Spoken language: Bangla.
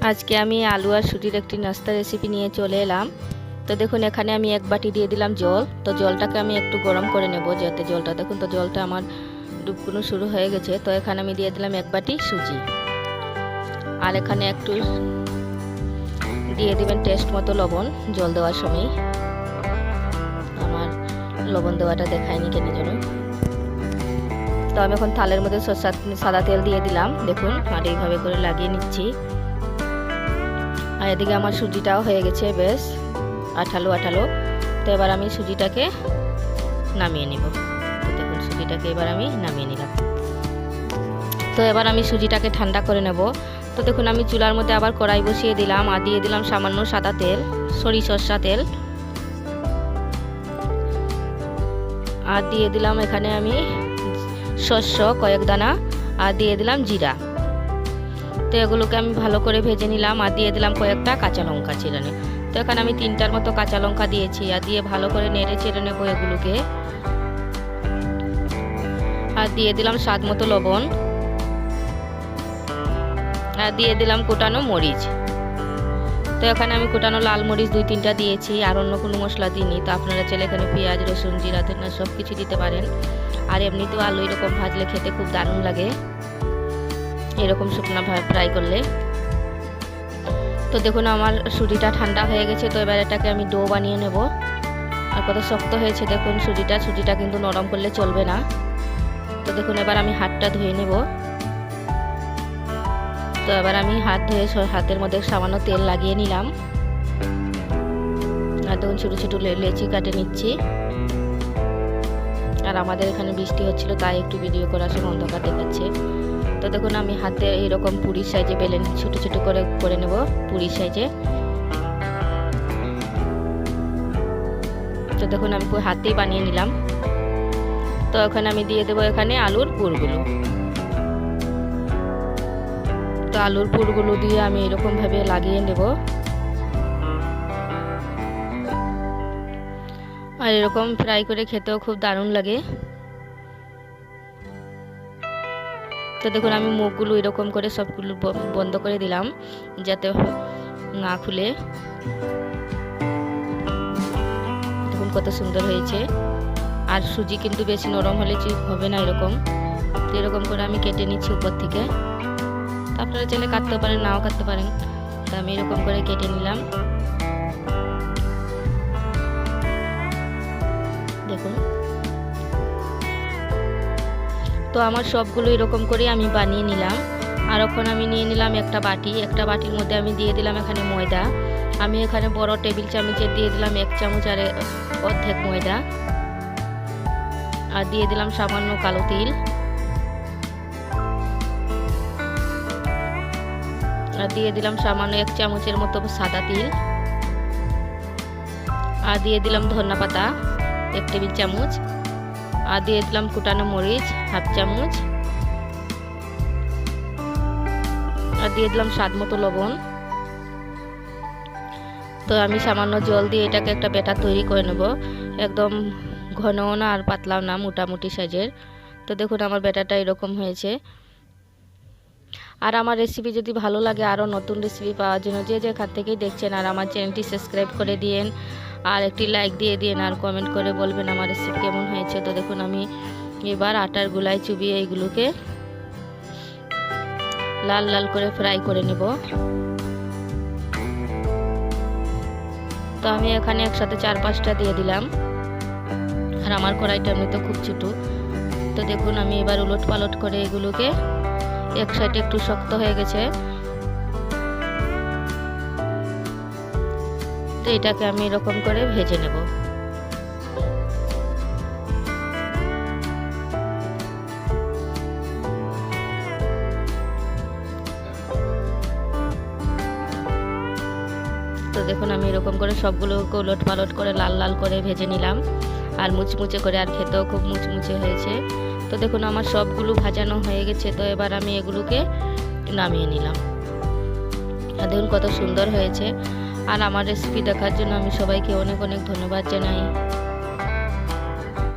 আজকে আমি আলু আর সুটির একটি নাস্তা রেসিপি নিয়ে চলে এলাম। তো দেখুন, এখানে আমি এক বাটি দিয়ে দিলাম জল। তো জলটাকে আমি একটু গরম করে নেব, যাতে জলটা, দেখুন তো জলটা আমার ডুবকুনো শুরু হয়ে গেছে। তো এখানে আমি দিয়ে দিলাম এক বাটি সুজি। আর এখানে একটু দিয়ে দিবেন টেস্ট মতো লবণ, জল দেওয়ার সময়। আমার লবণ দেওয়াটা দেখায়নি কেন জন্য তো আমি এখন থালের মধ্যে সাদা তেল দিয়ে দিলাম। দেখুন, আর এইভাবে করে লাগিয়ে নিচ্ছি। আর এদিকে আমার সুজিটাও হয়ে গেছে বেশ আঠালো আঠালো। তো এবার আমি সুজিটাকে নামিয়ে নিব। তো দেখুন, সুজিটাকে এবার আমি নামিয়ে নিলাম। তো এবার আমি সুজিটাকে ঠান্ডা করে নেব। তো দেখুন, আমি চুলার মধ্যে আবার কড়াই বসিয়ে দিলাম আর দিয়ে দিলাম সামান্য সাদা তেল, সরি সর্ষা তেল। আর দিয়ে দিলাম এখানে আমি শস্য কয়েক দানা। আর দিয়ে দিলাম জিরা। তো এগুলোকে আমি ভালো করে ভেজে নিলাম আর দিয়ে দিলাম কয়েকটা কাঁচা লঙ্কা চিরানে। তো এখানে আমি তিনটার মতো কাঁচা লঙ্কা দিয়েছি আর দিয়ে ভালো করে নেড়ে চেড়ে নেব এগুলোকে। আর দিয়ে দিলাম স্বাদ মতো লবণ। আর দিয়ে দিলাম কোটানো মরিচ। তো এখানে আমি কোটানো লাল মরিচ দুই তিনটা দিয়েছি আর অন্য কোনো মশলা দিইনি। তো আপনারা চাইলে এখানে পেঁয়াজ, রসুন, জিরা ধনা সব কিছু দিতে পারেন। আর এমনিতেও আলু এরকম ভাজলে খেতে খুব দারুণ লাগে। এরকম শুকনো ফ্রাই করলে। তো দেখুন আমার সুজিটা ঠান্ডা হয়ে গেছে, তো এবার এটাকে আমি ডো বানিয়ে নেব। আর কত শক্ত হয়েছে দেখুন সুজিটা সুজিটা কিন্তু নরম করলে চলবে না। তো দেখুন এবার আমি হাতটা ধুয়ে নেব। তো এবার আমি হাত ধুয়ে হাতের মধ্যে সামান্য তেল লাগিয়ে নিলাম। আর দেখুন ছোটো ছোটো লেচি কাটে নিচ্ছি। আর আমাদের এখানে বৃষ্টি হচ্ছিল, তাই একটু ভিডিও করার সময় অন্ধকার দেখাচ্ছে। তো দেখুন আমি হাতে এরকম পুরীর সাইজে বেলেন ছোট ছোট করে করে নেব পুরীর সাইজে। তো দেখুন আমি হাতেই বানিয়ে নিলাম। তো এখানে আমি দিয়ে দেবো এখানে আলুর পুরগুলো। তো আলুর পুরগুলো দিয়ে আমি এরকমভাবে লাগিয়ে নেব। আর এরকম ফ্রাই করে খেতেও খুব দারুণ লাগে। তো দেখুন, আমি মুখগুলো এরকম করে সবগুলো বন্ধ করে দিলাম, যাতে না খুলে। দেখুন কত সুন্দর হয়েছে। আর সুজি কিন্তু বেশি নরম হলে হবে না এরকম। তো এরকম করে আমি কেটে নিচ্ছি উপর থেকে। আপনারা চাইলে কাটতে পারেন, নাও কাটতে পারেন। তো আমি এরকম করে কেটে নিলাম। দেখুন। তো আমার সবগুলো এরকম করে আমি বানিয়ে নিলাম। আর এখন আমি নিয়ে নিলাম একটা বাটি। একটা বাটির মধ্যে আমি দিয়ে দিলাম এখানে ময়দা। আমি এখানে বড় টেবিল চামচে দিয়ে দিলাম এক চামচ আর অর্ধেক ময়দা। আর দিয়ে দিলাম সামান্য কালো তিল। আর দিয়ে দিলাম সামান্য এক চামচের মতো সাদা তিল। আর দিয়ে দিলাম ধন্যা পাতা এক টেবিল চামচ। আর দিয়ে দিলাম কুটানো মরিচ, হাফ চামচ। আর দিয়ে দিলাম স্বাদ মতো লবণ। তো আমি সামান্য জল দিয়ে এটাকে একটা ব্যাটার তৈরি করে নেব। একদম ঘনও না আর পাতলাও না, মোটামুটি সাইজের। তো দেখুন আমার ব্যাটারটা এরকম হয়েছে। আর আমার রেসিপি যদি ভালো লাগে, আরও নতুন রেসিপি পাওয়ার জন্য যে যেখান থেকেই দেখছেন আর আমার চ্যানেলটি সাবস্ক্রাইব করে দিন আর একটি লাইক দিয়ে দিন আর কমেন্ট করে বলবেন আমার রেসিপি কেমন হয়েছে। তো দেখুন, আমি এবার আটার গুলায় চুবিয়ে এইগুলোকে লাল লাল করে ফ্রাই করে নেব। তো আমি এখানে একসাথে চার পাঁচটা দিয়ে দিলাম। আর আমার কড়াইটা এমনিতে খুব ছোটো। তো দেখুন, আমি এবার উলট পালট করে এগুলোকে এক সাইডে একটু শক্ত হয়ে গেছে। তো এটাকে আমি এরকম করে ভেজে নেব। তো দেখুন, আমি এরকম করে সবগুলোকে উলট পালট করে লাল লাল করে ভেজে নিলাম। আর মুচমুচে করে, আর খেতেও খুব মুচমুচে হয়েছে। তো দেখুন, আমার সবগুলো ভাজানো হয়ে গেছে, তো এবার আমি এগুলোকে নামিয়ে নিলাম। আর দেখুন, কত সুন্দর হয়েছে। আর আমার রেসিপি দেখার জন্য আমি সবাইকে অনেক অনেক ধন্যবাদ জানাই।